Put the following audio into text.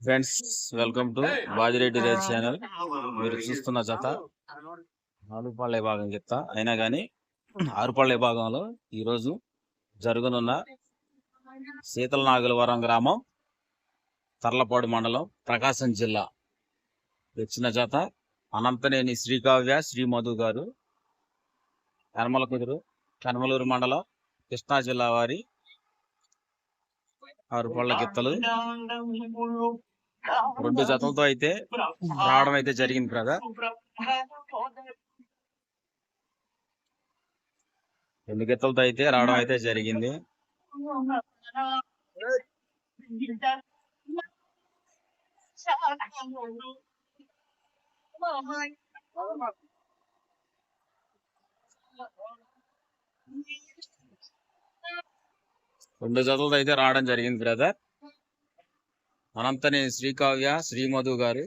Friends welcome to Bajireddy రైతు channel మీరు చూస్తున్న జత నాలుగు పళ్ళ విభాగం చెప్తా. అయినా కానీ ఆరు పళ్ళ విభాగంలో ఈరోజు జరగనున్న శీతల నాగులవరం గ్రామం తర్లపాడు మండలం ప్రకాశం జిల్లా. వచ్చిన జత అనంతనేని శ్రీకావ్య శ్రీ మధు గారు కనమల కుదురు కనమలూరు మండలం కృష్ణా జిల్లా వారి ఆరు పళ్ళ గిత్తలు. రెండు జతలతో అయితే రావడం అయితే జరిగింది బ్రదర్. రెండు గిత్తలతో అయితే రావడం అయితే జరిగింది. రెండు జతలతో అయితే రావడం జరిగింది బ్రదర్. అనంతని శ్రీకావ్య శ్రీమధు గారు.